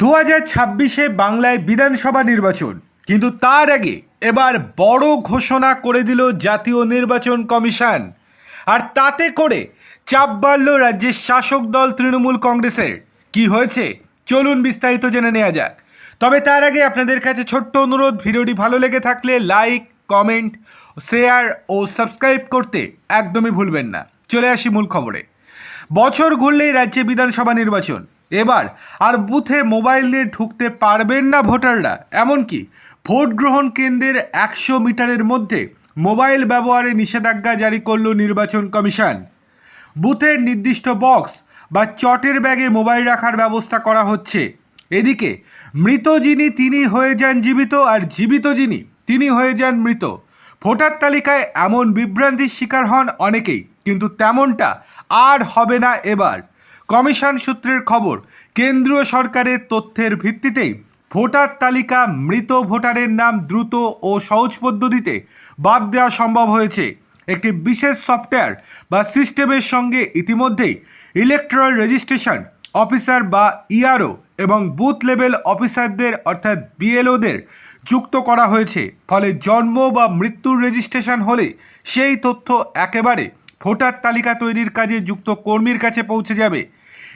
দু হাজার ছাব্বিশে বাংলায় বিধানসভা নির্বাচন। কিন্তু তার আগে এবার বড় ঘোষণা করে দিল জাতীয় নির্বাচন কমিশন। আর তাতে করে চাপ বাড়ল রাজ্যের শাসক দল তৃণমূল কংগ্রেসের। কি হয়েছে? চলুন বিস্তারিত জেনে নেওয়া যাক। তবে তার আগে আপনাদের কাছে ছোট্ট অনুরোধ, ভিডিওটি ভালো লেগে থাকলে লাইক, কমেন্ট, শেয়ার ও সাবস্ক্রাইব করতে একদমই ভুলবেন না। চলে আসি মূল খবরে। বছর ঘুরলেই রাজ্যে বিধানসভা নির্বাচন। এবার, আর বুথে মোবাইল দিয়ে ঢুকতে পারবেন না ভোটাররা। এমনকি, ভোট গ্রহণ কেন্দ্রের একশো মিটারের মধ্যে মোবাইল ব্যবহারে নিষেধাজ্ঞা জারি করল নির্বাচন কমিশন। বুথের নির্দিষ্ট বক্স বা চটের ব্যাগে মোবাইল রাখার ব্যবস্থা করা হচ্ছে। এদিকে, মৃত যিনি, তিনি হয়ে যান জীবিত, আর জীবিত যিনি, তিনি হয়ে যান মৃত। ভোটার তালিকায় এমন বিভ্রান্তির শিকার হন অনেকেই, কিন্তু তেমনটা আর হবে না এবার। কমিশন সূত্রের খবর, কেন্দ্রীয় সরকারের তথ্যের ভিত্তিতেই ভোটার তালিকা মৃত ভোটারের নাম দ্রুত ও সহজ পদ্ধতিতে বাদ দেওয়া সম্ভব হয়েছে। একটি বিশেষ সফটওয়্যার বা সিস্টেমের সঙ্গে ইতিমধ্যেই ইলেকট্রাল রেজিস্ট্রেশন অফিসার বা ইআরও এবং বুথ লেভেল অফিসারদের অর্থাৎ বিএলওদের যুক্ত করা হয়েছে। ফলে জন্ম বা মৃত্যুর রেজিস্ট্রেশন হলে সেই তথ্য একেবারে ভোটার তালিকা তৈরির কাজে যুক্ত কর্মীর কাছে পৌঁছে যাবে।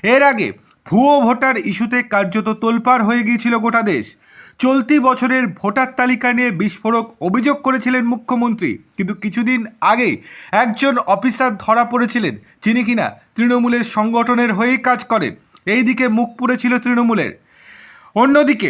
এর আগে ভুয়ো ভোটার ইস্যুতে কার্যত তোলপাড় হয়ে গিয়েছিল গোটা দেশ। চলতি বছরের ভোটার তালিকা নিয়ে বিস্ফোরক অভিযোগ করেছিলেন মুখ্যমন্ত্রী। কিন্তু কিছুদিন আগেই একজন অফিসার ধরা পড়েছিলেন, যিনি কিনা তৃণমূলের সংগঠনের হয়েই কাজ করেন। এই দিকে মুখ পুড়েছিল তৃণমূলের। অন্যদিকে,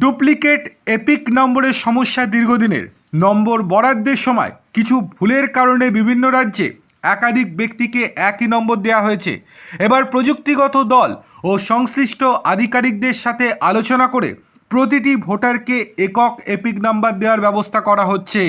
ডুপ্লিকেট এপিক নম্বরের সমস্যা দীর্ঘদিনের। নম্বর বরাদ্দের সময় কিছু ভুলের কারণে বিভিন্ন রাজ্যে একাধিক ব্যক্তিকে একই নম্বর দেওয়া হয়েছে। এবার প্রযুক্তিগত দল ও সংশ্লিষ্ট আধিকারিকদের সাথে আলোচনা করে প্রতিটি ভোটারকে একক এপিক নাম্বার দেওয়ার ব্যবস্থা করা হচ্ছে।